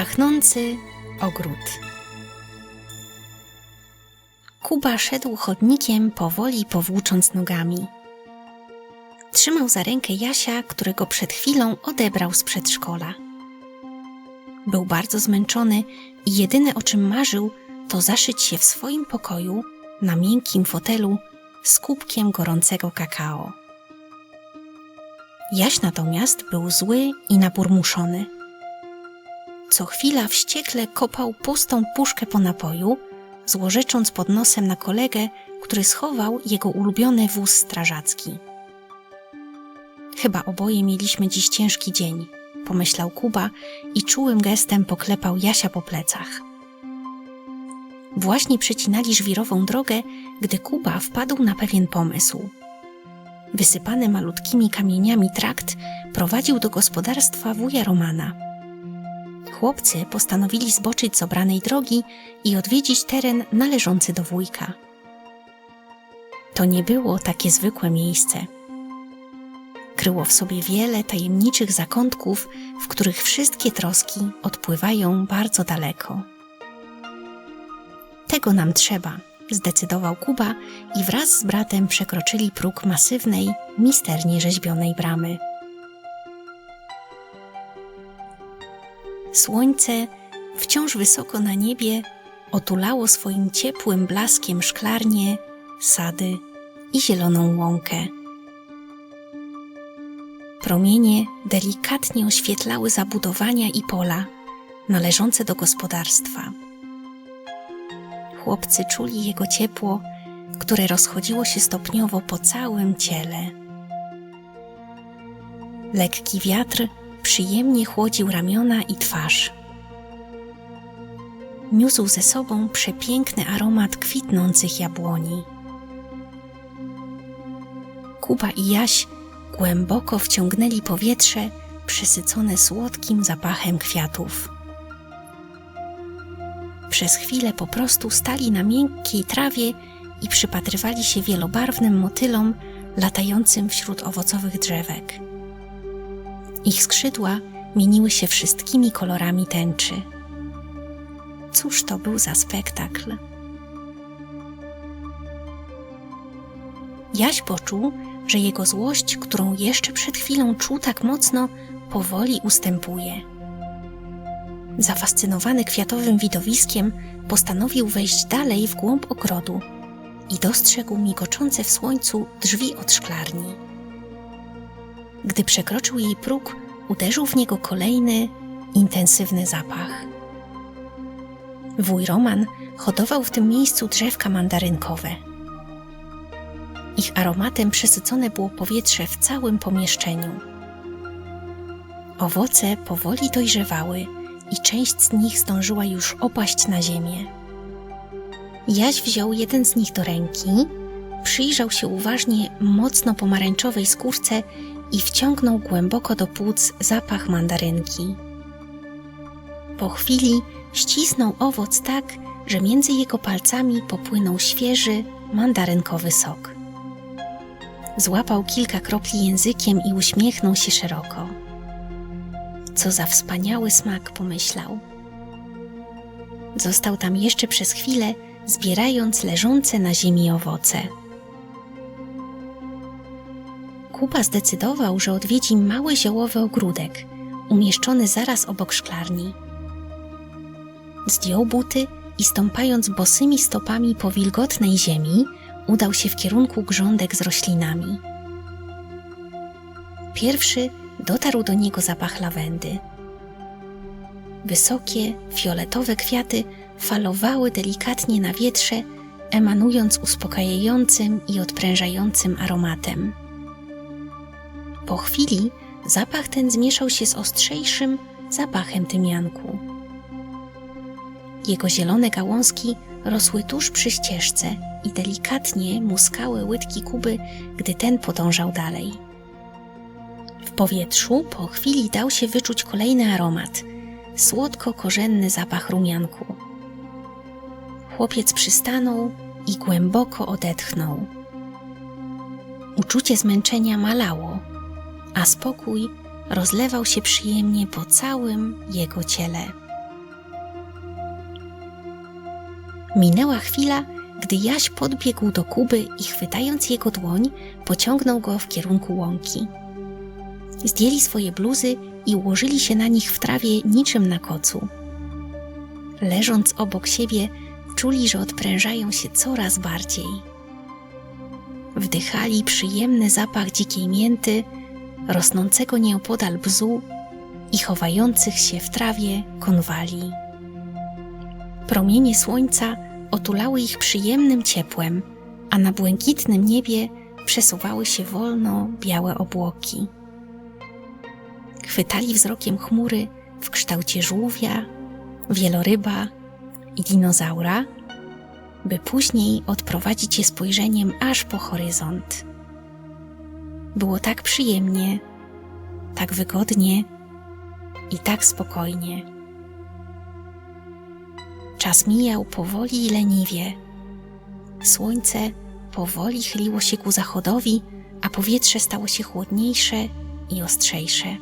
Pachnący ogród. Kuba szedł chodnikiem, powoli powłócząc nogami. Trzymał za rękę Jasia, którego przed chwilą odebrał z przedszkola. Był bardzo zmęczony i jedyne o czym marzył, to zaszyć się w swoim pokoju na miękkim fotelu z kubkiem gorącego kakao. Jaś natomiast był zły i naburmuszony. Co chwila wściekle kopał pustą puszkę po napoju, złorzecząc pod nosem na kolegę, który schował jego ulubiony wóz strażacki. Chyba oboje mieliśmy dziś ciężki dzień, pomyślał Kuba i czułym gestem poklepał Jasia po plecach. Właśnie przecinali żwirową drogę, gdy Kuba wpadł na pewien pomysł. Wysypany malutkimi kamieniami trakt prowadził do gospodarstwa wuja Romana. Chłopcy postanowili zboczyć z obranej drogi i odwiedzić teren należący do wujka. To nie było takie zwykłe miejsce. Kryło w sobie wiele tajemniczych zakątków, w których wszystkie troski odpływają bardzo daleko. Tego nam trzeba, zdecydował Kuba i wraz z bratem przekroczyli próg masywnej, misternie rzeźbionej bramy. Słońce, wciąż wysoko na niebie, otulało swoim ciepłym blaskiem szklarnie, sady i zieloną łąkę. Promienie delikatnie oświetlały zabudowania i pola należące do gospodarstwa. Chłopcy czuli jego ciepło, które rozchodziło się stopniowo po całym ciele. Lekki wiatr przyjemnie chłodził ramiona i twarz. Niósł ze sobą przepiękny aromat kwitnących jabłoni. Kuba i Jaś głęboko wciągnęli powietrze przesycone słodkim zapachem kwiatów. Przez chwilę po prostu stali na miękkiej trawie i przypatrywali się wielobarwnym motylom latającym wśród owocowych drzewek. Ich skrzydła mieniły się wszystkimi kolorami tęczy. Cóż to był za spektakl? Jaś poczuł, że jego złość, którą jeszcze przed chwilą czuł tak mocno, powoli ustępuje. Zafascynowany kwiatowym widowiskiem, postanowił wejść dalej w głąb ogrodu i dostrzegł migoczące w słońcu drzwi od szklarni. Gdy przekroczył jej próg, uderzył w niego kolejny, intensywny zapach. Wuj Roman hodował w tym miejscu drzewka mandarynkowe. Ich aromatem przesycone było powietrze w całym pomieszczeniu. Owoce powoli dojrzewały i część z nich zdążyła już opaść na ziemię. Jaś wziął jeden z nich do ręki, przyjrzał się uważnie mocno pomarańczowej skórce i wciągnął głęboko do płuc zapach mandarynki. Po chwili ścisnął owoc tak, że między jego palcami popłynął świeży, mandarynkowy sok. Złapał kilka kropli językiem i uśmiechnął się szeroko. Co za wspaniały smak, pomyślał. Został tam jeszcze przez chwilę, zbierając leżące na ziemi owoce. Kuba zdecydował, że odwiedzi mały ziołowy ogródek, umieszczony zaraz obok szklarni. Zdjął buty i stąpając bosymi stopami po wilgotnej ziemi, udał się w kierunku grządek z roślinami. Pierwszy dotarł do niego zapach lawendy. Wysokie, fioletowe kwiaty falowały delikatnie na wietrze, emanując uspokajającym i odprężającym aromatem. Po chwili zapach ten zmieszał się z ostrzejszym zapachem tymianku. Jego zielone gałązki rosły tuż przy ścieżce i delikatnie muskały łydki Kuby, gdy ten podążał dalej. W powietrzu po chwili dał się wyczuć kolejny aromat słodko-korzenny zapach rumianku. Chłopiec przystanął i głęboko odetchnął. Uczucie zmęczenia malało, a spokój rozlewał się przyjemnie po całym jego ciele. Minęła chwila, gdy Jaś podbiegł do Kuby i chwytając jego dłoń, pociągnął go w kierunku łąki. Zdjęli swoje bluzy i ułożyli się na nich w trawie niczym na kocu. Leżąc obok siebie, czuli, że odprężają się coraz bardziej. Wdychali przyjemny zapach dzikiej mięty, rosnącego nieopodal bzu i chowających się w trawie konwali. Promienie słońca otulały ich przyjemnym ciepłem, a na błękitnym niebie przesuwały się wolno białe obłoki. Chwytali wzrokiem chmury w kształcie żółwia, wieloryba i dinozaura, by później odprowadzić je spojrzeniem aż po horyzont. Było tak przyjemnie, tak wygodnie i tak spokojnie. Czas mijał powoli i leniwie. Słońce powoli chyliło się ku zachodowi, a powietrze stało się chłodniejsze i ostrzejsze.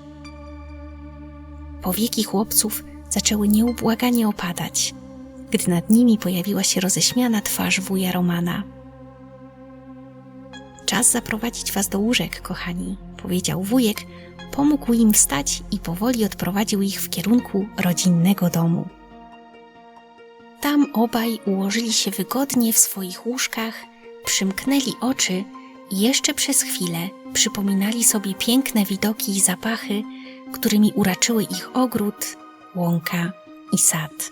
Powieki chłopców zaczęły nieubłaganie opadać, gdy nad nimi pojawiła się roześmiana twarz wuja Romana. Czas zaprowadzić was do łóżek, kochani, powiedział wujek, pomógł im wstać i powoli odprowadził ich w kierunku rodzinnego domu. Tam obaj ułożyli się wygodnie w swoich łóżkach, przymknęli oczy i jeszcze przez chwilę przypominali sobie piękne widoki i zapachy, którymi uraczyły ich ogród, łąka i sad.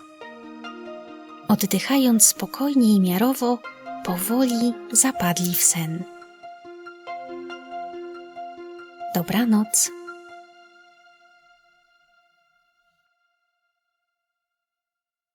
Oddychając spokojnie i miarowo, powoli zapadli w sen. Dobranoc.